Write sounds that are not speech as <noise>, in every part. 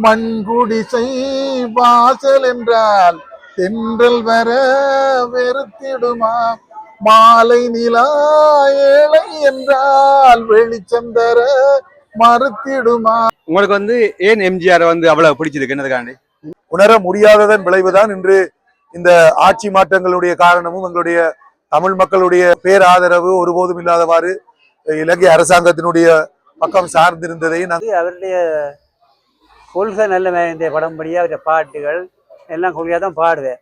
மண்குடிசை வாசல் என்றால் தென்றல் வர வெறுத்திடுமா? மாலை நிலா ஏழை என்றால் வெளிச்சம் தர மறுத்திடுமா? உங்களுக்கு வந்து ஏன் எம்ஜிஆர் வந்து அவ்வளவு பிடிச்சிருக்கு? என்னதுக்காண்டி உணர முடியாததன் விளைவுதான் இன்று இந்த ஆட்சி மாற்றங்களுடைய காரணமும் எங்களுடைய தமிழ் மக்களுடைய பேராதரவு ஒருபோதும் இல்லாதவாறு இலங்கை அரசாங்கத்தினுடைய பக்கம் சார்ந்திருந்ததை நாங்கள் அவருடைய கொள்கை நல்ல இந்த படம் படியா அவருடைய பாட்டுகள் எல்லாம் கொள்கையாக தான் பாடுவேன்.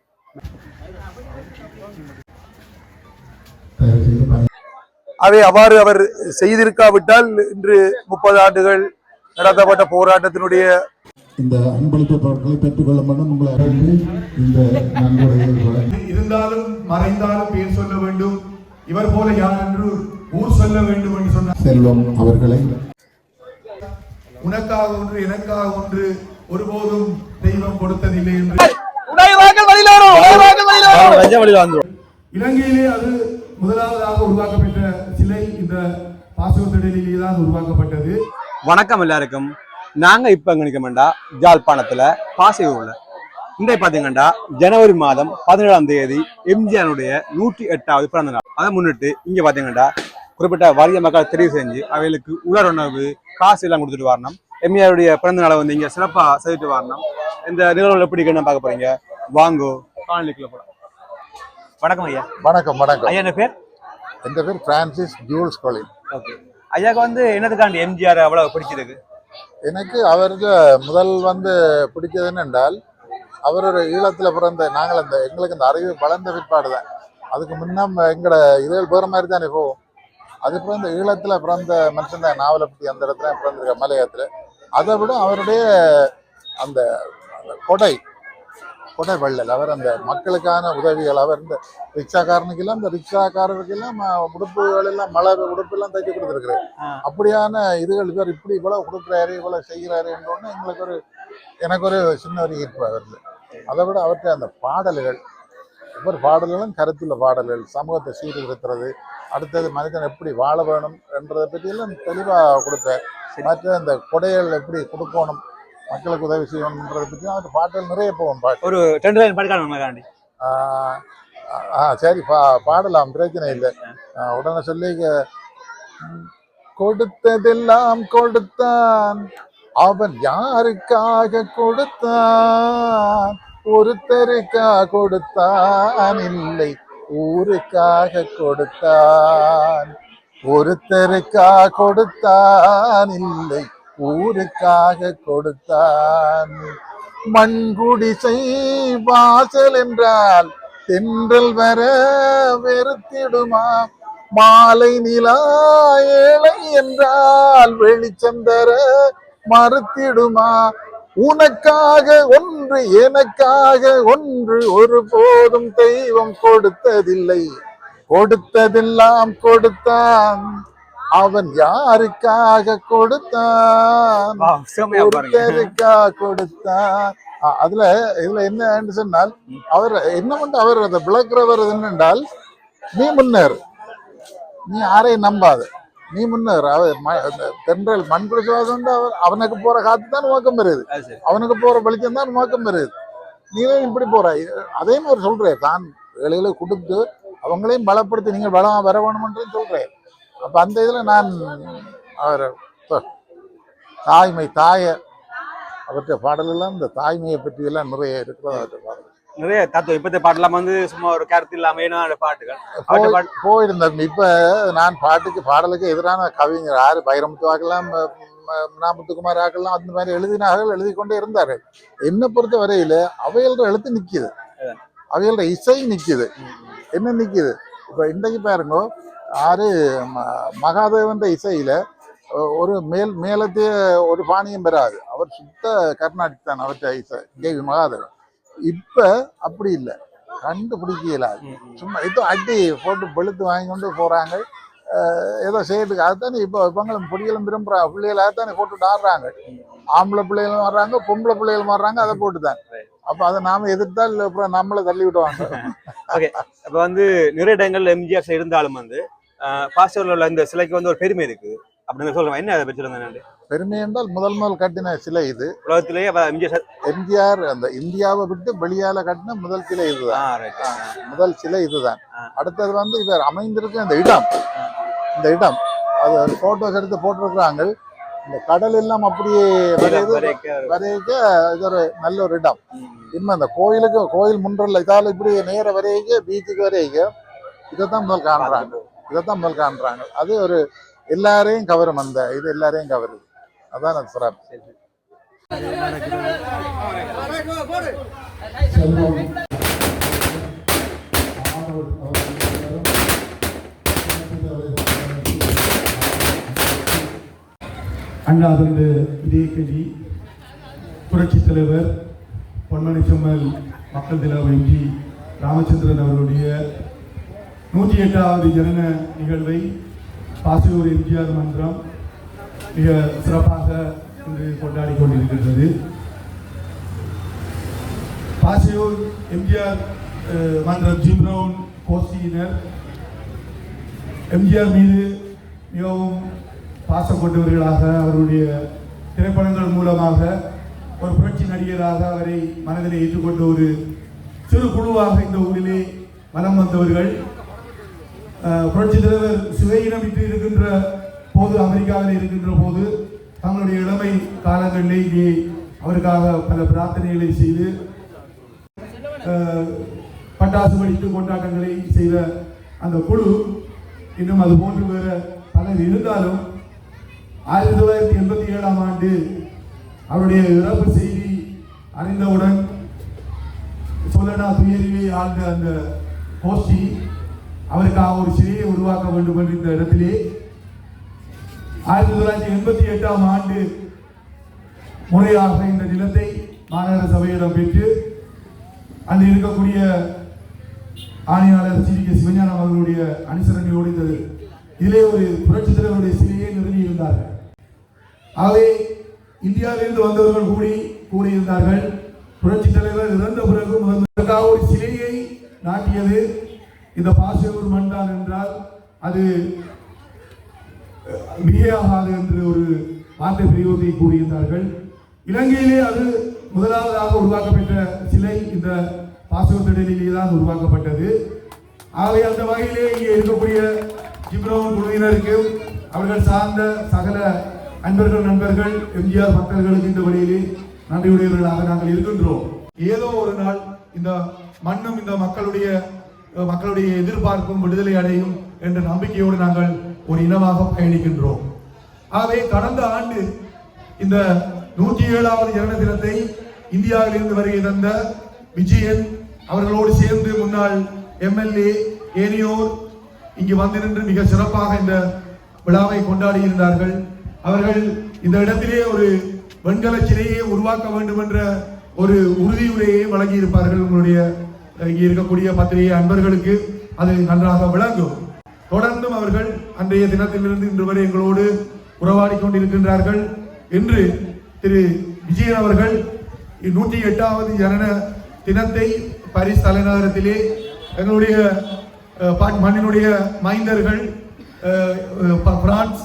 அவை அவ்வாறு அவர் செய்திருக்காவிட்டால் இன்று முப்பது ஆண்டுகள் நடத்தப்பட்ட போராட்டத்தினுடைய இந்த அன்பளிப்பு பொருட்களை பெற்றுக்கொள்ள வேண்டும் உங்களை அறிந்து இந்த இருந்தாலும் மறைந்தாலும் பேர் சொல்ல வேண்டும். இவர் போல யார் என்று ஊர் சொல்ல வேண்டும் என்று சொன்னார். செல்வம் அவர்களை உனக்காக ஒன்று எனக்காக ஒன்று ஒருபோதும் தெய்வம் கொடுத்ததில்லை என்று. இலங்கையிலே அது முதலாவதாக உருவாக்கப்பட்ட சிலை இந்த பாசவத்திடலிலே தான் உருவாக்கப்பட்டது. வணக்கம் எல்லாருக்கும். நாங்க இப்ப எங்க நிக்கமெண்டா ஜாழ்ப்பாணத்துல பாசையூர்ல. இன்றைய பாத்தீங்கன்னா ஜனவரி மாதம் பதினேழாம் தேதி எம்ஜிஆருடைய நூற்றி எட்டாவது பிறந்த நாள் அதை முன்னிட்டு இங்க பாத்தீங்கன்னா குறிப்பிட்ட வறிய மக்கள் தெரிவு செஞ்சு அவைகளுக்கு உலர் உணவு காசு எல்லாம் கொடுத்துட்டு வரணும். எம்ஜிஆருடைய பிறந்த நாளை வந்து இங்க சிறப்பா செய்துட்டு வரணும். இந்த நிகழ்வுகள் எப்படி இருக்குன்னு பார்க்க போறீங்க? வாங்கோ காணொலிக்குள்ள போலாம். வணக்கம் ஐயா. வணக்கம் வணக்கம். ஐயா என்ன பேர்? என் பேர்? Francis Jules Colin okay. ஐயாக்கு வந்து என்னதுக்காண்டி எம்ஜிஆர் அவ்வளவு பிடிச்சிருக்கு எனக்கு அவருக்கு முதல் வந்து பிடிச்சது என்னென்றால் அவர் ஒரு ஈழத்தில் பிறந்த நாங்கள் அந்த எங்களுக்கு அந்த அறிவு வளர்ந்த பிற்பாடு தான் அதுக்கு முன்னம் எங்களோட இதழ் போகிற மாதிரி தானே போகும் அதுக்கப்புறம் இந்த ஈழத்தில் பிறந்த மனுஷன் தான் நாவலை பற்றி அந்த இடத்துல பிறந்திருக்க மலையத்தில் அதை விட அவருடைய அந்த கொடை கொடை வள்ளல் அவர் அந்த மக்களுக்கான உதவிகள் அவர் இந்த ரிக்ஷாக்காரனுக்கெல்லாம் இந்த ரிக்ஷாக்காரருக்கெல்லாம் உடுப்புகள் எல்லாம் மலர் உடுப்பு எல்லாம் தைச்சு கொடுத்துருக்குறாரு. அப்படியான இதுகள் இவர் இப்படி இவ்வளவு கொடுக்குறாரு இவ்வளவு செய்கிறாரு என்றோன்னு எங்களுக்கு ஒரு எனக்கு ஒரு சின்ன ஒரு ஈர்ப்பு அவர்ல அதை விட அவர்கிட்ட அந்த பாடல்கள் ஒவ்வொரு பாடல்களும் கருத்துள்ள பாடல்கள் சமூகத்தை சீர்திருத்துறது அடுத்தது மனிதன் எப்படி வாழ வேணும் என்றதை பற்றியெல்லாம் தெளிவாக கொடுத்தார். மற்ற அந்த கொடைகள் எப்படி கொடுக்கணும் மக்களுக்கு உதவி செய்யணுன்றதை பற்றி அவர் பாடல் நிறைய போகும் பாட்டு. ஒரு ரெண்டு லைன் ஆஹ் ஆ சரி பா பாடலாம் பிரச்சனை இல்லை. உடனே சொல்லி கொடுத்ததெல்லாம் கொடுத்தான். அவன் யாருக்காக கொடுத்தான்? ஒருத்தருக்கா கொடுத்தான் இல்லை ஊருக்காக கொடுத்தான். ஒருத்தருக்கா கொடுத்தான் இல்லை ஊருக்காக கொடுத்தான். மண்குடிசை வாசல் என்றால் தென்றல் வர வெறுத்திடுமா? மாலை நிலா ஏழை என்றால் வெளிச்சம் தர மறுத்திடுமா? உனக்காக ஒன்று எனக்காக ஒன்று ஒருபோதும் தெய்வம் கொடுத்ததில்லை. கொடுத்ததெல்லாம் கொடுத்தான். அவன் யாருக்காக கொடுத்தான்? கொடுத்தான். அதுல இதுல என்ன சொன்னால் அவர் என்ன பண்ண அவர் அதை விளக்குறவர் என்னென்றால் நீ முன்னேறு. நீ யாரையும் நம்பாத. நீ முன்னேறு அவர் ம- அந்த தென்றல் மண் குடிசுவாசம் அவர் அவனுக்கு போற காத்து தான் நோக்கம் பெறுது சரி. அவனுக்கு போற வெளிச்சம் தான் நோக்கம் பெறுது நீயும் இப்படி போற அதே மாதிரி சொல்றேன் தான் வேலையில கொடுத்து அவங்களையும் பலப்படுத்தி நீங்கள் பலம் வர வேணும்ன்றது சொல்றேன். அப்ப அந்த இதுல நான் அவர் தாய்மை தாய அவற்றை பாடலெல்லாம் இந்த தாய்மையை பற்றி எல்லாம் நிறைய இருக்கிறது நிறைய தத்துவம் இப்பத்த பாட்டெல்லாம் வந்து சும்மா ஒரு கருத்து இல்லாம ஏன்னா பாட்டுகள். அவற்றை போய்- பாட்டு- போயிருந்தேன். இப்ப நான் பாட்டுக்கு பாடலுக்கு எதிரான கவிஞர் யாரு பைரமுத்து ஆக்கலாம் முத்துக்குமார் ஆக்கலாம் அந்த மாதிரி எழுதினார்கள் எழுதி கொண்டே இருந்தார்கள் என்னை பொறுத்த வரையில அவைகளோட எழுத்து நிக்குது. அவைகளோட இசை நிக்குது. என்ன நிக்குது? இப்ப இன்றைக்கு பாருங்க ஆறு மகாதேவன்ற இசையில ஒரு மேல் மேலத்தைய ஒரு பாணியம் பெறாது. அவர் சுத்த கர்நாடிக் தான் அவற்றை இசை. K V Mahadevan. இப்ப அப்படி இல்லை. கண்டுபிடிக்க இயலாது சும்மா ஏதோ அடி போட்டு வெளுத்து வாங்கி கொண்டு போறாங்க. ஏதோ செய்யறதுக்கு அதுதானே இப்போ இவங்களும் பிள்ளைகளும் விரும்புறா பிள்ளைகளை தானே போட்டுட்டு ஆடுறாங்க ஆம்பளை பிள்ளைகளும் வர்றாங்க பொம்பளை பிள்ளைகளும் வர்றாங்க அதை போட்டு தான் அப்ப அதை நாம எதிர்த்தால் அப்புறம் நம்மளை தள்ளி விடுவாங்க. <laughs> இப்ப வந்து நிறைய இடங்கள்ல எம்ஜிஆர் இருந்தாலும் வந்து பாஸ்டர்ல உள்ள இந்த சிலைக்கு வந்து ஒரு பெருமை இருக்கு. அப்படின்னு சொல்றேன். என்ன அதை பற்றி பெருமை என்றால் முதல் முதல் கட்டின சிலை இது. உலகத்திலேயே எம்ஜிஆர் அந்த இந்தியாவை விட்டு வெளியால கட்டின முதல் சிலை இதுதான். முதல் சிலை இதுதான். அடுத்தது வந்து இவர் அமைந்திருக்க இந்த இடம். இந்த இடம். அது போட்டோஸ் எடுத்து போட்டிருக்கிறாங்க. இந்த கடல் எல்லாம் அப்படியே வரைக்க இது ஒரு நல்ல ஒரு இடம். இன்னும் அந்த கோயிலுக்கு கோயில் முன்றல்ல இதால இப்படி நேர வரைக்க பீச்சுக்கு வரைக்க இதைத்தான் முதல் காண்றாங்க. இதைத்தான் முதல் காண்றாங்க. அது ஒரு எல்லாரையும் கவரும் அந்த இது எல்லாரையும் கவருது. அதான் அது சிறப்பு. செல்வம் ஆனவர் புரட்சித் தலைவர் பொன்மணி செம்மல் மக்கள் திலா எம்ஜி ராமச்சந்திரன் அவர்களுடைய நூற்றி எட்டாவது ஜனன நிகழ்வை பாசியூர் எம்ஜிஆர் மன்றம் மிக சிறப்பாக இன்று கொண்டாடி கொண்டிருக்கின்றது. பாசியூர் எம்ஜிஆர் அஹ், மன்றம் ஜிம் ரவுன் கோஷ்டியினர் எம்ஜிஆர் மீது மிகவும் பாசம் கொண்டவர்களாக அவருடைய திரைப்படங்கள் மூலமாக ஒரு புரட்சி நடிகராக அவரை மனதில் ஏற்றுக்கொண்ட ஒரு சிறு குழுவாக இந்த ஊரிலே மனம் வந்தவர்கள். புரட்சி தலைவர் சிவையினமிட்டு இருக்கின்ற பொது அமெரிக்காவில் இருக்கின்ற போது தங்களுடைய இளமை காலங்களிலே இங்கே அவருக்காக பல பிரார்த்தனைகளை செய்து பட்டாசு வெடித்து கொண்டாட்டங்களை செய்த அந்த குழு இன்னும் அது போன்று வேற பலர் இருந்தாலும் ஆயிரத்தி தொள்ளாயிரத்தி எண்பத்தி ஏழாம் ஆண்டு அவருடைய இறப்பு செய்தி அறிந்தவுடன் சொல்லனா துயரிலே ஆழ்ந்த அந்த கோஷ்டி அவருக்காக ஒரு சிலையை உருவாக்க வேண்டும் என்ற இந்த இடத்திலே ஆயிரத்தி தொள்ளாயிரத்தி எண்பத்தி எட்டாம் ஆண்டு முறையாக இந்த நிலத்தை மாநகர சபையிடம் பெற்று அங்கு இருக்கக்கூடிய ஆணையாளர் சி. கே. சிவஞானம் அவர்களுடைய அனுசரணையோடு இந்த இதிலே ஒரு புரட்சி தலைவருடைய சிலையை நிறுவியிருந்தார்கள். ஆகவே இந்தியாவிலிருந்து வந்தவர்கள் கூடி கூடியிருந்தார்கள். புரட்சி தலைவர் இறந்த பிறகு முதற்காக ஒரு சிலையை நாட்டியது. இந்த பாசியூர் மண்டால் என்றால் அது அஹ், மிகையாகாது என்று ஒரு வார்த்தை பிரயோகத்தை கூறியிருந்தார்கள். இலங்கையிலே அது முதலாவதாக உருவாக்கப்பட்ட சிலை இந்த பாசியூர் தான் உருவாக்கப்பட்டது. ஆகவே அந்த வகையிலே இங்கே இருக்கக்கூடிய ஜிப்ரோன் குழுவினருக்கு அவர்கள் சார்ந்த சகல அன்பர்கள் நண்பர்கள் எம்ஜிஆர் பக்தர்களுக்கு இந்த வழியிலே நன்றியுடையவர்களாக நாங்கள் இருக்கின்றோம். ஏதோ ஒரு நாள் இந்த மண்ணும் இந்த மக்களுடைய மக்களுடைய எதிர்பார்ப்பும் விடுதலை அடையும் என்ற நம்பிக்கையோடு நாங்கள் ஒரு இனமாக பயணிக்கின்றோம். ஆகவே கடந்த ஆண்டு இந்த நூற்றி ஏழாவது இரண்ட தினத்தை இந்தியாவிலிருந்து வருகை தந்த விஜயன் அவர்களோடு சேர்ந்து முன்னாள் எம்எல்ஏ ஏனியோர் இங்கு வந்து நின்று மிக சிறப்பாக இந்த விழாவை கொண்டாடி இருந்தார்கள் அவர்கள் இந்த இடத்திலே ஒரு வெண்கல சிலையை உருவாக்க வேண்டும் என்ற ஒரு உறுதியுரையை வழங்கி இருப்பார்கள் உங்களுடைய இங்கே இருக்கக்கூடிய பத்திரிகை அன்பர்களுக்கு அது நன்றாக விளங்கும். தொடர்ந்தும் அவர்கள் அன்றைய தினத்திலிருந்து இன்று வரை எங்களோடு உறவாடி கொண்டிருக்கின்றார்கள் இன்று திரு விஜயன் அவர்கள் நூற்றி எட்டாவது ஜனன தினத்தை பாரிஸ் தலைநகரத்திலே எங்களுடைய மண்ணினுடைய மைந்தர்கள் பிரான்ஸ்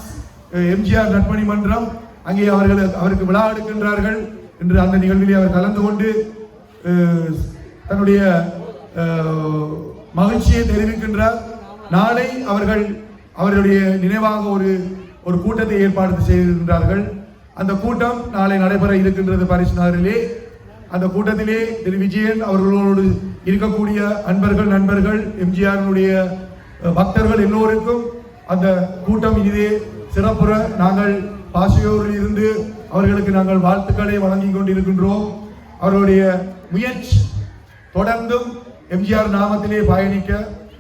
எம்ஜிஆர் நட்பணி மன்றம் அங்கே அவர்கள் அவருக்கு விழா எடுக்கின்றார்கள். என்று அந்த நிகழ்விலே அவர் கலந்து கொண்டு தன்னுடைய மகிழ்ச்சியை தெரிவிக்கின்றார். நாளை அவர்கள் அவர்களுடைய நினைவாக ஒரு ஒரு கூட்டத்தை ஏற்பாடு செய்திருக்கின்றார்கள். அந்த கூட்டம் நாளை நடைபெற இருக்கின்றது பாரிஸ் நகரிலே. அந்த கூட்டத்திலே திரு விஜயன் அவர்களோடு இருக்கக்கூடிய அன்பர்கள் நண்பர்கள் எம்ஜிஆருடைய பக்தர்கள் எல்லோருக்கும் அந்த கூட்டம் இனிதே சிறப்புற. நாங்கள் பாசியோரில் இருந்து அவர்களுக்கு நாங்கள் வாழ்த்துக்களை வழங்கி கொண்டிருக்கின்றோம். அவர்களுடைய முயற்சி தொடர்ந்தும் எம்ஜிஆர் நாமத்திலே பயணிக்க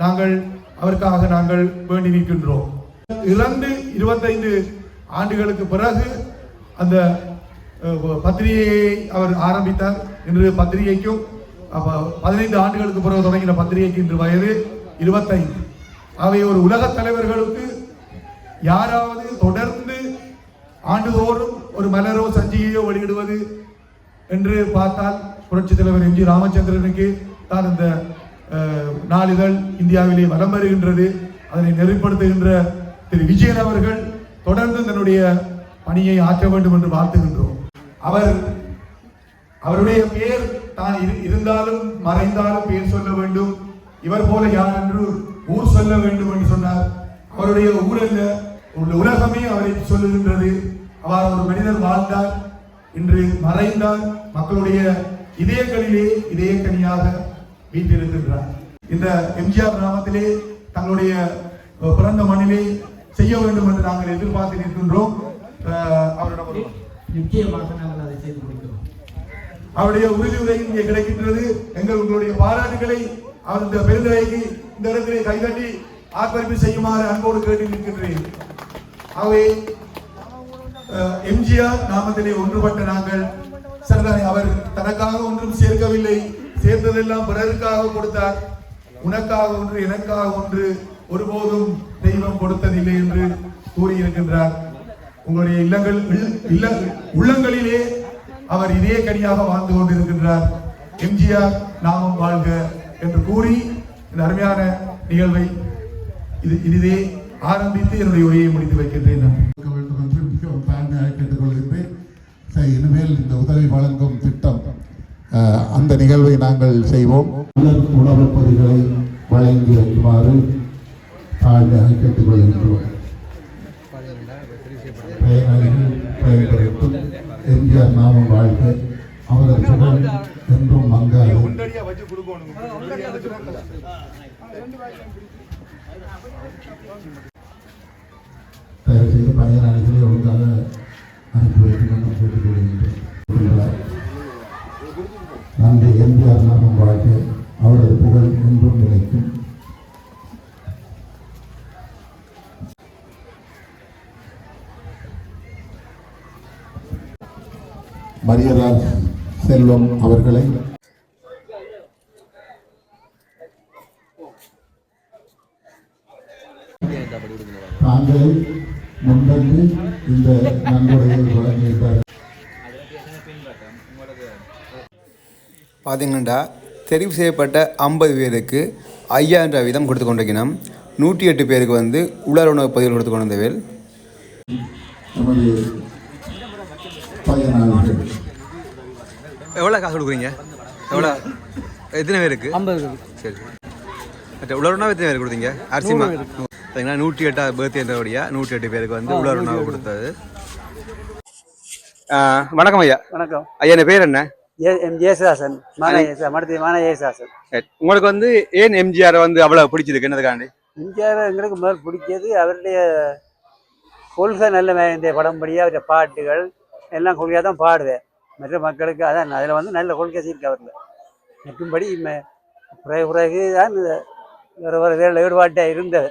நாங்கள் அவருக்காக நாங்கள் வேண்டி நிற்கின்றோம். இரண்டு இருபத்தைந்து ஆண்டுகளுக்கு பிறகு அந்த பத்திரிகையை அவர் ஆரம்பித்தார். இன்று பத்திரிகைக்கும் பதினைந்து ஆண்டுகளுக்கு பிறகு தொடங்கின பத்திரிகைக்கு இன்று வயது இருபத்தைந்து. அவை ஒரு உலகத் தலைவர்களுக்கு யாராவது தொடர்ந்து ஆண்டுதோறும் ஒரு மலரோ சஞ்சிகையோ வெளியிடுவது என்று பார்த்தால் புரட்சி தலைவர் எம் ஜி ராமச்சந்திரனுக்கு தான் இந்த நாளிதழ் இந்தியாவிலே வலம் வருகின்றது. அதனை நெறிப்படுத்துகின்ற திரு விஜயன் அவர்கள் தொடர்ந்து தன்னுடைய பணியை ஆற்ற வேண்டும் என்று வாழ்த்துகின்றோம். அவர் அவருடைய பெயர் தான் இரு- இருந்தாலும் மறைந்தாலும் பெயர் சொல்ல வேண்டும். இவர் போல யார் என்று ஊர் சொல்ல வேண்டும் என்று சொன்னார். அவருடைய ஊரல்ல உலகமே அவரை சொல்லுகின்றது. அவர் ஒரு மனிதர் வாழ்ந்தார். இன்று மறைந்தார். மக்களுடைய இதயங்களிலே இதயக்கனியாக வீட்டிருக்கின்றார். இந்த எம்ஜிஆர் கிராமத்திலே தங்களுடைய பிறந்த மண்ணிலே செய்ய வேண்டும் என்று நாங்கள் எதிர்பார்த்து நிற்கின்றோம். அவரிடம் ஒரு நிச்சயமாக நாங்கள் அதை செய்து அவருடைய உறுதியுரை இங்கே கிடைக்கின்றது. எங்கள் உங்களுடைய பாராட்டுகளை அவர் இந்த பெருந்தகைக்கு இந்த இடத்திலே கைதட்டி ஆர்ப்பரிப்பு செய்யுமாறு அன்போடு கேட்டு நிற்கின்றேன். அஹ், எம்ஜிஆர் நாமத்திலே ஒன்றுபட்ட நாங்கள் சரிதானே அவர் தனக்காக ஒன்றும் சேர்க்கவில்லை. சேர்த்ததெல்லாம் பிறருக்காக கொடுத்தார். உனக்காக ஒன்று எனக்காக ஒன்று ஒருபோதும் தெய்வம் கொடுத்ததில்லை என்று கூறியிருக்கின்றார். உங்களுடைய இல்லங்கள் இல்ல- உள்ளங்களிலே அவர் இதே கனியாக வாழ்ந்து கொண்டிருக்கின்றார். எம்ஜிஆர் நாமம் வாழ்க என்று கூறி இந்த அருமையான நிகழ்வை இது இனிதே ஆரம்பித்து என்னுடைய உரையை முடித்து வைக்கின்றேன். நான் இருக்க வேண்டும் என்று மிகவும் தாழ்மையாக கேட்டுக்கொள்கின்றேன். சரி, இனிமேல் இந்த உதவி வழங்கும் திட்டம் அந்த நிகழ்வை நாங்கள் செய்வோம். உணவுப் பொருட்களை வழங்கி வைக்குமாறு தாழ்மையாக கேட்டுக்கொள்கின்றோம். பயனாளிகள் பயன்படுத்தும் எம்ஜிஆர் நாமம் வாழ்க அவரது புகழ் என்றும் மங்காது. தயவு செய்து பயனாளிகளை ஒழுங்காக அனுப்பி வைக்கும் என்று கேட்டுக்கொள்கின்றேன் எம்ஜிஆர் நாமம் வாழ்க. அவரது புகழ் என்றும் நிலைக்கும். மரியராஜ் செல்வம் அவர்களை பார்த்தீங்கன்னா தெரிவு செய்யப்பட்ட ஐம்பது பேருக்கு ஐயாயிரம் ரூபாய் வீதம் கொடுத்து கொண்டிருக்கணும் நூற்றி எட்டு பேருக்கு வந்து உலர் உணவு பதிவு கொடுத்து கொண்டு வந்தவேல் நமது பயனாளிகள் எவ்வளோ காசு கொடுக்குறீங்க? எவ்வளோ எத்தனை பேருக்கு? ஐம்பது சரி. உலர் உணவு எத்தனை பேருக்கு கொடுத்தீங்க? அரிசி மா பார்த்தீங்கன்னா நூற்றி எட்டாவது பர்த்டேன்றபடியா நூற்றி எட்டு பேருக்கு வந்து உலர் உணவு கொடுத்தது. வணக்கம் ஐயா. வணக்கம். ஐயா என் பேர் என்ன? எம் ஜேசுதாசன் மான ஏசா மடத்தி மான ஏசுதாசன். உங்களுக்கு வந்து ஏன் எம்ஜிஆர் வந்து அவ்வளோ பிடிச்சிருக்கு? என்னதுக்காண்டி? எம்ஜிஆர் எங்களுக்கு முதல் பிடிச்சது அவருடைய கொள்கை நல்ல இந்த படம்படியாக அவருடைய பாட்டுகள் எல்லாம் கொள்கையாக தான் பாடுவேன். மற்ற மக்களுக்கு அதான் அதில் வந்து நல்ல கொள்கை இருக்கு அவரில். மற்றும்படி பிறகு பிறகு தான் வேறு வேறு வேறு ஈடுபாட்டாக இருந்தது.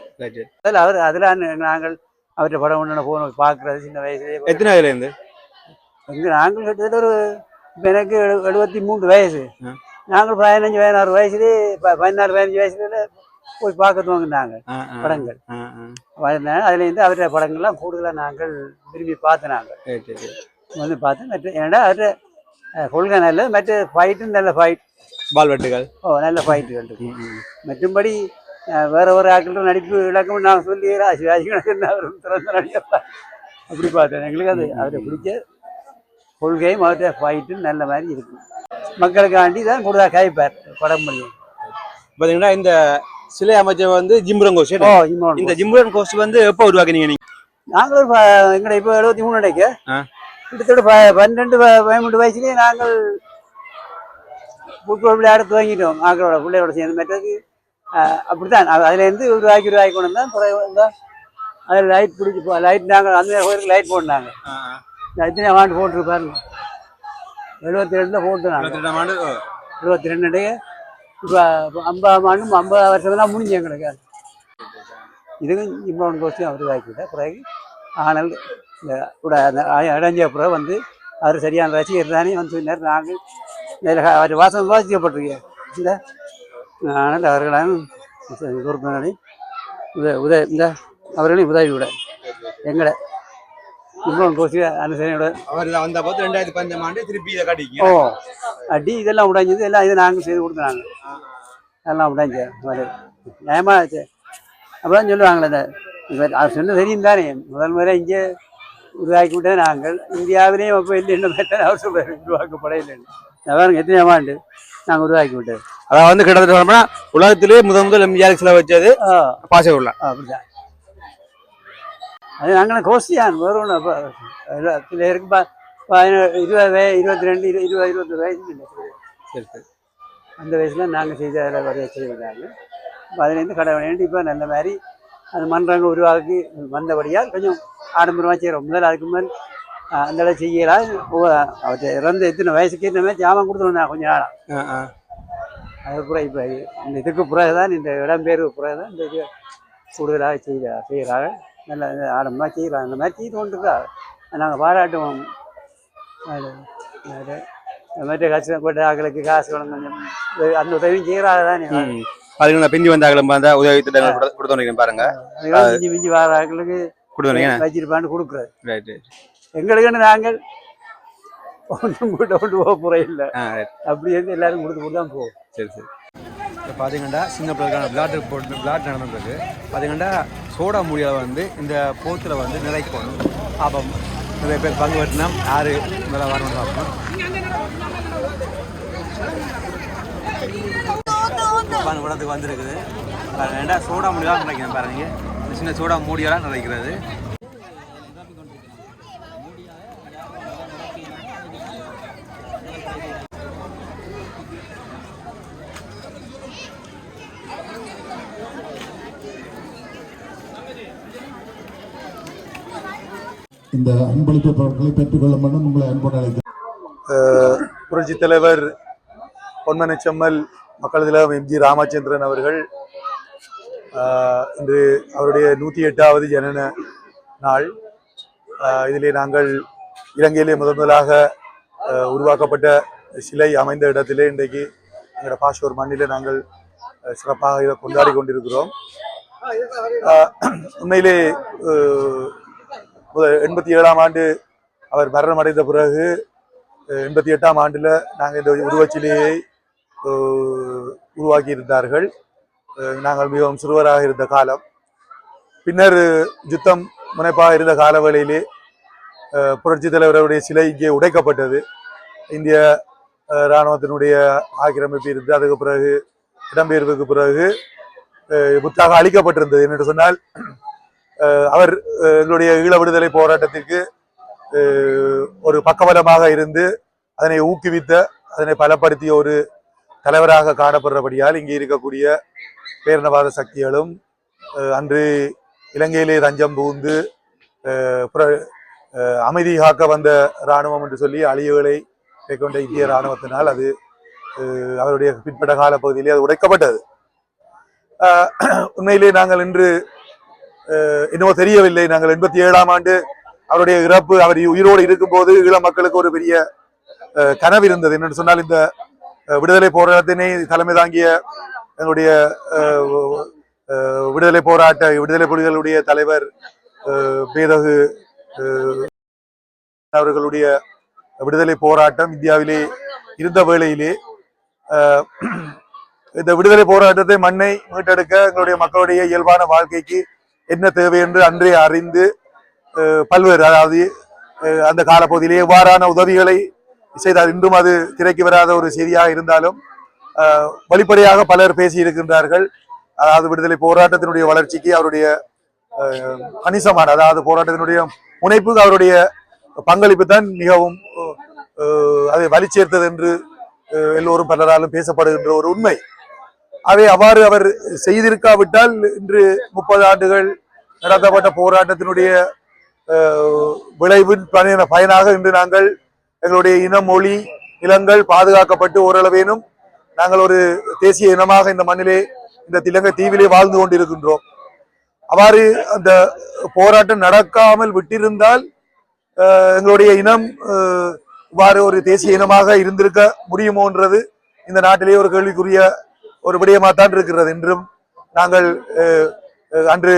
அதில் அவர் அதில் நாங்கள் அவருடைய படம் ஒன்று போகணும் பார்க்குறது சின்ன வயசுலேயே. எத்தனை வயதுலேருந்து எங்க நாங்கள் கிட்டத்தட்ட ஒரு இப்போ எனக்கு எழு எழுபத்தி மூன்று வயசு. நாங்கள் பதினஞ்சு பதினாறு வயசுலேயே பதினாறு பதினஞ்சு வயசுல போய் பார்க்க துவங்கினாங்க படங்கள். அதுலேருந்து அவருடைய படங்கள்லாம் கூடுதலாக நாங்கள் விரும்பி பார்த்து நாங்கள் சரி சரி சரி. வந்து பார்த்து மற்ற ஏன்னா அவருடைய கொள்கை நல்லது மற்ற ஃபைட்டும் நல்ல ஃபைட் பால் வெட்டுகள். ஓ நல்ல ஃபைட்டுகள் மற்றும்படி வேற ஒரு ஆட்கள் நடிப்பு இலக்கம் நான் சொல்லி சிவாஜி கணக்கன் அவர் திறந்த நடிகர் அப்படி பார்த்தேன். எங்களுக்கு அது அவரை பிடிச்ச கொள்கையும் அவருடைய ஃபைட்டும் நல்ல மாதிரி இருக்கு. மக்களுக்காண்டி தான் கூடுதலாக கைப்பார் படம் பண்ணி. பார்த்தீங்கன்னா இந்த சிலை அமைச்சர் வந்து ஜிம்ரன் கோஷ் இந்த ஜிம்ரன் கோஷ் வந்து எப்போ உருவாக்குனீங்க நீங்க? நாங்கள் ஒரு எங்களை இப்போ எழுபத்தி மூணு ஆ. கிட்டத்தட்ட பன்னெண்டு பதிமூன்று வயசுலேயே நாங்கள் ஃபுட்பால் விளையாட துவங்கிட்டோம். ஆக்களோட பிள்ளையோட சேர்ந்து ஆஹ், அப்படித்தான். அது அதுலேருந்து ஒரு ஆக்கி கொண்டு தான் பிறகு வந்தா அதில் லைட் பிடிச்சி லைட் நாங்கள் அந்த கோயிலுக்கு லைட் போட்டாங்க எத்தனை ஆண்டு போட்டிருப்பாருங்க எழுபத்தி ரெண்டில் போட்டு நாங்கள் இருபத்தி ஆண்டு ஓ. இருபத்தி ரெண்டு இப்போ ஐம்பதாம் ஆண்டும் ஐம்பது வருஷம்லாம் முடிஞ்சு எங்களுக்கு. இதுக்கும் இப்போ கோஷ்டி அவர் ஆக்கிவிட்டார் பிறகு ஆனால் இந்த கூட அந்த அடைஞ்ச பிறகு வந்து அவர் சரியான ரசிகர் தானே வந்து சொன்னார். நாங்கள் அவர் வாசம் வாசிக்கப்பட்டிருக்கேன் இந்த ஆனால் அவர்களாலும் உறுப்பினர்களையும் உத உத இந்த அவர்களையும் உதவியோட எங்களை இன்னொன்று கோஷ்டி அனுசரணையோட அவர் வந்த போது ரெண்டாயிரத்தி பதினஞ்சாம் ஆண்டு திருப்பி இதை ஓ காட்டிங்க அடி இதெல்லாம் உடைஞ்சது எல்லாம் இதை நாங்கள் செய்து கொடுத்தாங்க எல்லாம் உடைஞ்ச மாதிரி ஏமாச்சு அப்பதான் சொல்லுவாங்களே இந்த இவர் அவர் சொன்ன தெரியும் தானே முதல் முறை இங்கே உருவாக்கி விட்டது நாங்கள். இந்தியாவிலேயும் அப்போ இல்லைன்னு பார்த்தா அவர் சொல்றாரு உருவாக்கப்பட இல்லைன்னு நான் பாருங்க எத்தனை ஆண்டு நாங்கள் உருவாக்கி விட்டது அதாவது வந்து கிட்டத்தட்ட உலகத்திலே முதல் முதல் எம்ஜிஆர் சிலை வச்சது ஆ. பாசை உள்ள அப்படிதான். அது நாங்களும் கோஷ்டியான் வேறு ஒன்று அப்போ சில இருக்கு பா பதினேழு இருபது வய இருபத்தி ரெண்டு இரு இருபது இருபத்தி வயசு சரி சரி. அந்த வயசில் நாங்கள் செய்த அதில் வரைய செய்தாங்க பதினைந்து கடை வேண்டி இப்போ நல்ல மாதிரி அது மன்றங்கள் உருவாக்கி வந்தபடியால் கொஞ்சம் ஆடம்பரமாக செய்கிறோம் முதல்ல அதுக்கு அஹ், அந்த அளவு செய்யலாம் அவர் இறந்த எத்தனை வயசுக்கு இந்த மாதிரி ஜாமான் கொடுத்துருவோம் நான் கொஞ்சம் நாளாக ஆ, ஆ. அது பிறகு இப்போ இந்த இதுக்கு பிறகு தான் இந்த இடம்பெயர்வு பிறகு தான் இந்த இது கூடுதலாக செய்ய செய்கிறாங்க நல்ல ஆடம்பரமாக செய்கிறாங்க அந்த மாதிரி செய்து கொண்டு இருக்கா? நாங்கள் பாராட்டுவோம். அது மாதிரி கஷ்டப்பட்ட ஆக்களுக்கு காசு கொஞ்சம் அந்த உதவியும் செய்கிறாங்க தானே. பாத்தீங்கன்னா பிந்தி வந்தாங்களும் அந்த உதவி திட்டங்கள் கொடுத்து- கொடுத்து வந்தீங்க பாருங்க. மிஞ்சி மிஞ்சி வர ஆக்களுக்கு கொடுத்து வந்தீங்க வச்சிருப்பான்னு கொடுக்குறது எங்களுக்குன்னு நாங்கள் ஒன்றும் கொண்டு போக போகிற இல்லை. அப்படி இருந்து எல்லாரும் கொடுத்து கொடுத்து தான் போவோம் சரி சரி. இப்போ பார்த்தீங்கன்னா சின்ன பிள்ளைக்கான விளையாட்டு போட்டு விளையாட்டு நடந்திருக்கு. பார்த்தீங்கன்னா சோடா மூடியை வந்து இந்த போத்தில் வந்து நிறைக்கணும் அப்போ நிறைய பேர் பங்கு வெட்டினா யார் மேலே வரணும்னு பார்க்கணும். உடத்துக்கு வந்துருக்குது வந்திருக்குது. பாருங்க ரெண்டா சோடா மூடியெல்லாம் நினைக்கிறேன் பாருங்க. சின்ன சோடா மூடியெல்லாம் நினைக்கிறது இந்த அன்பளிப்பு பொருட்களை பெற்றுக்கொள்ள வேண்டும் உங்களை அன்போடு அழைக்கிறேன். புரட்சி தலைவர் பொன்மனை செம்மல் மக்கள் தலைவர் எம்ஜி ராமச்சந்திரன் அவர்கள் இன்று அவருடைய நூற்றி எட்டாவது ஜனன நாள். இதிலே நாங்கள் இலங்கையிலே முதன் முதலாக உருவாக்கப்பட்ட சிலை அமைந்த இடத்திலே இன்றைக்கு எங்களோட பாஷோர் மண்ணிலே நாங்கள் சிறப்பாக இதை கொண்டாடி கொண்டிருக்கிறோம். உண்மையிலே முதல் எண்பத்தி ஏழாம் ஆண்டு அவர் மரணம் அடைந்த பிறகு எண்பத்தி எட்டாம் ஆண்டில் நாங்கள் இந்த உருவச்சிலையை உருவாக்கியிருந்தார்கள். நாங்கள் மிகவும் சிறுவராக இருந்த காலம். பின்னர் யுத்தம் முனைப்பாக இருந்த காலவேளையிலே புரட்சி தலைவருடைய சிலை இங்கே உடைக்கப்பட்டது. இந்திய இராணுவத்தினுடைய ஆக்கிரமிப்பு இருந்து அதுக்கு பிறகு இடம்பெயர்வுக்கு பிறகு புத்தாக அளிக்கப்பட்டிருந்தது. அழிக்கப்பட்டிருந்தது என்று சொன்னால் அவர் எங்களுடைய ஈழ விடுதலை போராட்டத்திற்கு அஹ், ஒரு பக்கபலமாக இருந்து அதனை ஊக்குவித்த அதனை பலப்படுத்திய ஒரு தலைவராக காணப்படுறபடியால் இங்கே இருக்கக்கூடிய பேரினவாத சக்திகளும் அஹ், அன்று இலங்கையிலே தஞ்சம் புகுந்து அஹ், அமைதி காக்க வந்த இராணுவம் என்று சொல்லி அழிவுகளை மேற்கொண்ட இந்திய இராணுவத்தினால் அது அஹ், அவருடைய பிற்பட்ட கால பகுதியிலே அது உடைக்கப்பட்டது. உண்மையிலே நாங்கள் இன்று என்னவோ தெரியவில்லை. நாங்கள் எண்பத்தி ஏழாம் ஆண்டு அவருடைய இறப்பு அவர் உயிரோடு இருக்கும்போது ஈழ மக்களுக்கு ஒரு பெரிய அஹ், கனவு இருந்தது. என்னென்னு சொன்னால் இந்த விடுதலை போராட்டத்தினை தலைமை தாங்கிய எங்களுடைய விடுதலை போராட்ட விடுதலை புலிகளுடைய தலைவர் பேதகு அஹ், அவர்களுடைய விடுதலை போராட்டம் இந்தியாவிலே இருந்த வேளையிலே இந்த விடுதலை போராட்டத்தை மண்ணை மீட்டெடுக்க எங்களுடைய மக்களுடைய இயல்பான வாழ்க்கைக்கு என்ன தேவை என்று அன்றே அறிந்து பல்வேறு அதாவது அந்த காலப்பகுதியிலே எவ்வாறான உதவிகளை செய்தார். இன்றும் அது திரைக்கு வராத ஒரு செய்தியாக இருந்தாலும் அஹ், வெளிப்படையாக பலர் பேசி இருக்கின்றார்கள். அதாவது விடுதலை போராட்டத்தினுடைய வளர்ச்சிக்கு அவருடைய கணிசமான அதாவது போராட்டத்தினுடைய முனைப்புக்கு அவருடைய பங்களிப்பு தான் மிகவும் அதை வலி சேர்த்தது என்று எல்லோரும் பலராலும் பேசப்படுகின்ற ஒரு உண்மை. அதை அவ்வாறு அவர் செய்திருக்காவிட்டால் இன்று முப்பது ஆண்டுகள் நடத்தப்பட்ட போராட்டத்தினுடைய விளைவின் பயன- பயனாக இன்று நாங்கள் எங்களுடைய இனம் மொழி நிலங்கள் பாதுகாக்கப்பட்டு ஓரளவேனும் நாங்கள் ஒரு தேசிய இனமாக இந்த மண்ணிலே இந்த இலங்கை தீவிலே வாழ்ந்து கொண்டிருக்கின்றோம். அவ்வாறு அந்த போராட்டம் நடக்காமல் விட்டிருந்தால் எங்களுடைய இனம் இவ்வாறு ஒரு தேசிய இனமாக இருந்திருக்க முடியுமோன்றது இந்த நாட்டிலே ஒரு கேள்விக்குரிய ஒரு விடயமாகத்தான் இருக்கிறது இன்றும் நாங்கள் அன்று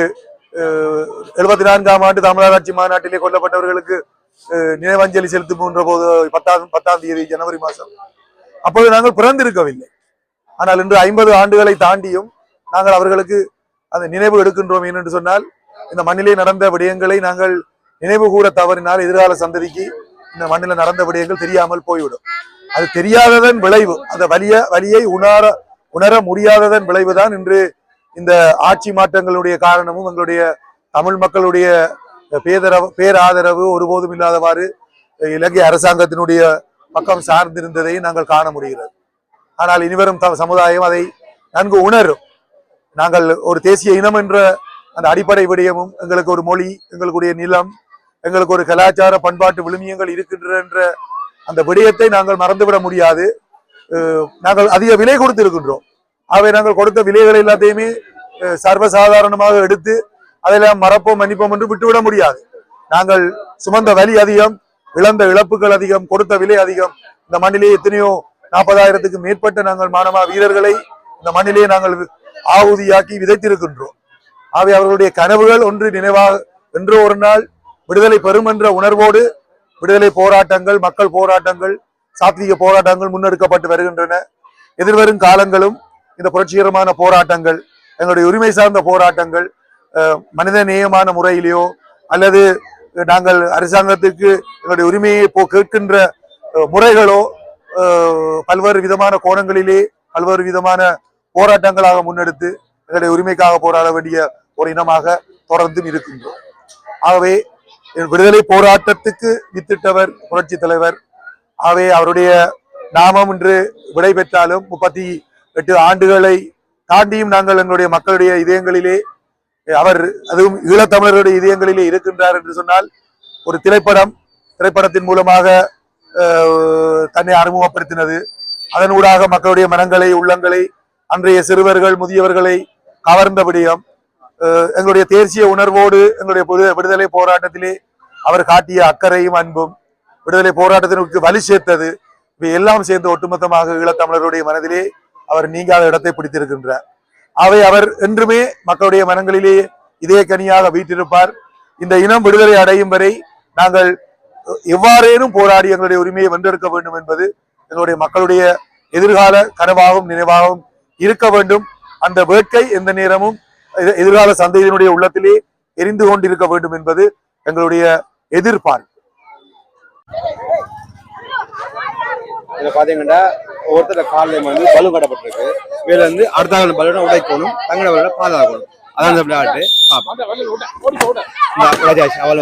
எழுபத்தி நான்காம் ஆண்டு தமிழராட்சி மாநாட்டிலே கொல்லப்பட்டவர்களுக்கு அஹ், நினைவஞ்சலி செலுத்துகின்ற போது பத்தாம் பத்தாம் தேதி ஜனவரி மாதம். அப்போது நாங்கள் பிறந்திருக்கவில்லை. ஆனால் இன்று ஐம்பது ஆண்டுகளை தாண்டியும் நாங்கள் அவர்களுக்கு அந்த நினைவு எடுக்கின்றோம் ஏனென்று சொன்னால் இந்த மண்ணிலே நடந்த விடயங்களை நாங்கள் நினைவு கூட தவறினால் எதிர்கால சந்ததிக்கு இந்த மண்ணில் நடந்த விடயங்கள் தெரியாமல் போய்விடும். அது தெரியாததன் விளைவு அந்த வலிய வலியை உணர உணர முடியாததன் விளைவுதான் இன்று இந்த ஆட்சி மாற்றங்களுடைய காரணமும் எங்களுடைய தமிழ் மக்களுடைய பேதரவு பேராதரவு ஒருபோதும் இல்லாதவாறு இலங்கை அரசாங்கத்தினுடைய பக்கம் சார்ந்திருந்ததை நாங்கள் காண முடிகிறது. ஆனால் இனிவரும் சமுதாயம் அதை நன்கு உணரும். நாங்கள் ஒரு தேசிய இனம் என்ற அந்த அடிப்படை விடயமும் எங்களுக்கு ஒரு மொழி எங்களுடைய நிலம் எங்களுக்கு ஒரு கலாச்சார பண்பாட்டு விழுமியங்கள் இருக்கின்ற என்ற அந்த விடயத்தை நாங்கள் மறந்துவிட முடியாது. நாங்கள் அதிக விலை கொடுத்திருக்கின்றோம். அவை நாங்கள் கொடுத்த விலைகள் எல்லாத்தையுமே சர்வசாதாரணமாக எடுத்து அதெல்லாம் மறப்போம் மன்னிப்போம் என்று விட்டுவிட முடியாது. நாங்கள் சுமந்த வலி அதிகம் இழந்த இழப்புகள் அதிகம் கொடுத்த விலை அதிகம். இந்த மண்ணிலே எத்தனையோ நாற்பதாயிரத்துக்கு மேற்பட்ட நாங்கள் மாணவ வீரர்களை இந்த மண்ணிலே நாங்கள் ஆவுதியாக்கி விதைத்திருக்கின்றோம். ஆகவே அவர்களுடைய கனவுகள் ஒன்று நினைவாக என்றோ ஒரு நாள் விடுதலை பெறும் என்ற உணர்வோடு விடுதலை போராட்டங்கள் மக்கள் போராட்டங்கள் சாத்வீக போராட்டங்கள் முன்னெடுக்கப்பட்டு வருகின்றன. எதிர்வரும் காலங்களும் இந்த புரட்சிகரமான போராட்டங்கள் எங்களுடைய உரிமை சார்ந்த போராட்டங்கள் மனித நேயமான முறையிலேயோ அல்லது நாங்கள் அரசாங்கத்துக்கு எங்களுடைய உரிமையை போ கேட்கின்ற முறைகளோ பல்வேறு விதமான கோணங்களிலே பல்வேறு விதமான போராட்டங்களாக முன்னெடுத்து எங்களுடைய உரிமைக்காக போராட வேண்டிய ஒரு இனமாக தொடர்ந்தும் இருக்கின்றோம். ஆகவே விடுதலை போராட்டத்துக்கு வித்திட்டவர் புரட்சி தலைவர் ஆகவே அவருடைய நாமம் இன்று விடை பெற்றாலும் முப்பத்தி எட்டு ஆண்டுகளை தாண்டியும் நாங்கள் எங்களுடைய மக்களுடைய இதயங்களிலே அவர் அதுவும் ஈழத்தமிழர்களுடைய இதயங்களிலே இருக்கின்றார் என்று சொன்னால் ஒரு திரைப்படம் திரைப்படத்தின் மூலமாக அஹ், தன்னை அறிமுகப்படுத்தினது. அதன் ஊடாக மக்களுடைய மனங்களை உள்ளங்களை அன்றைய சிறுவர்கள் முதியவர்களை கவர்ந்த விடயம். அஹ், எங்களுடைய தேசிய உணர்வோடு எங்களுடைய விடுதலை போராட்டத்திலே அவர் காட்டிய அக்கறையும் அன்பும் விடுதலை போராட்டத்திற்கு வலி சேர்த்தது. இவை எல்லாம் சேர்ந்து ஒட்டுமொத்தமாக ஈழத்தமிழருடைய மனதிலே அவர் நீங்காத இடத்தை பிடித்திருக்கின்றார். அவை அவர் என்றுமே மக்களுடைய மனங்களிலே இதே கனியாக வீட்டிருப்பார் இந்த இனம் விடுதலை அடையும் வரை நாங்கள் எவ்வாறேனும் போராடி எங்களுடைய உரிமையை வென்றெடுக்க வேண்டும் என்பது எங்களுடைய மக்களுடைய எதிர்கால கனவாகவும் நினைவாகவும் இருக்க வேண்டும். அந்த வேட்கை எந்த நேரமும் எதிர்கால சந்ததியினுடைய உள்ளத்திலே எரிந்து கொண்டிருக்க வேண்டும் என்பது எங்களுடைய எதிர்பார்ப்பு. இதுல பாத்தீங்கன்னா ஒருத்தர் காலில் வந்து பலூன் கட்டப்பட்டிருக்கு. இதுல இருந்து அடுத்த பலூனை உடைக்கணும் தங்கட பலூனை பாதுகாக்கணும். அதான் இந்த விளையாட்டு. பாப்போம் இந்த ராஜாஷ் அவள்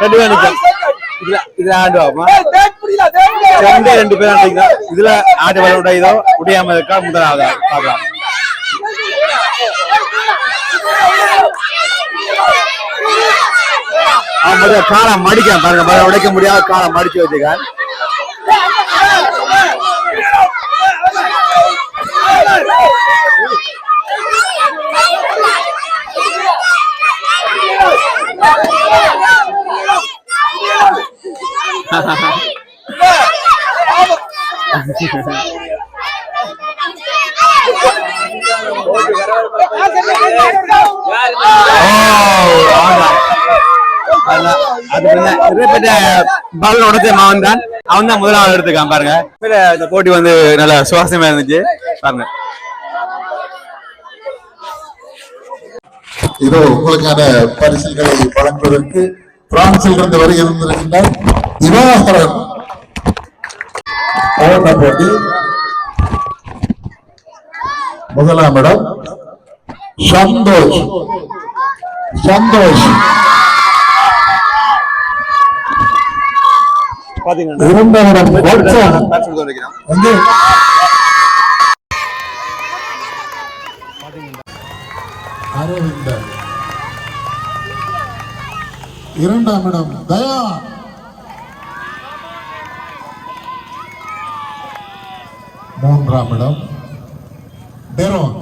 ரெண்டு பேர் நிற்கும் இதுல இதுல ஆண்டு வாமா ரெண்டே ரெண்டு பேர் நிற்கும் இதுல ஆடு வர உடையதோ உடையாம இருக்கா முதலாவது பார்க்கலாம் அவன் முதல்ல காலை மடிக்கான் பாருங்க. உடைக்க முடியாத காலை மடிச்சு வச்சுக்கான் பால் உடச்ச மாவன் தான் அவன் தான் முதலாவது எடுத்துக்கான் பாருங்க இந்த போட்டி வந்து நல்ல சுவாரஸ்யமா இருந்துச்சு பாருங்க இதோ உங்களுக்கான பரிசுகளை வழங்குவதற்கு பிரான்சில் இருந்து வருகின்றார் திவாகரன் ஓட்ட போட்டி முதலாம் இடம் சந்தோஷ் சந்தோஷ் வந்து அரவிந்தன் இரண்டாம் இடம் தயா மூன்றாம் இடம். டெரோன்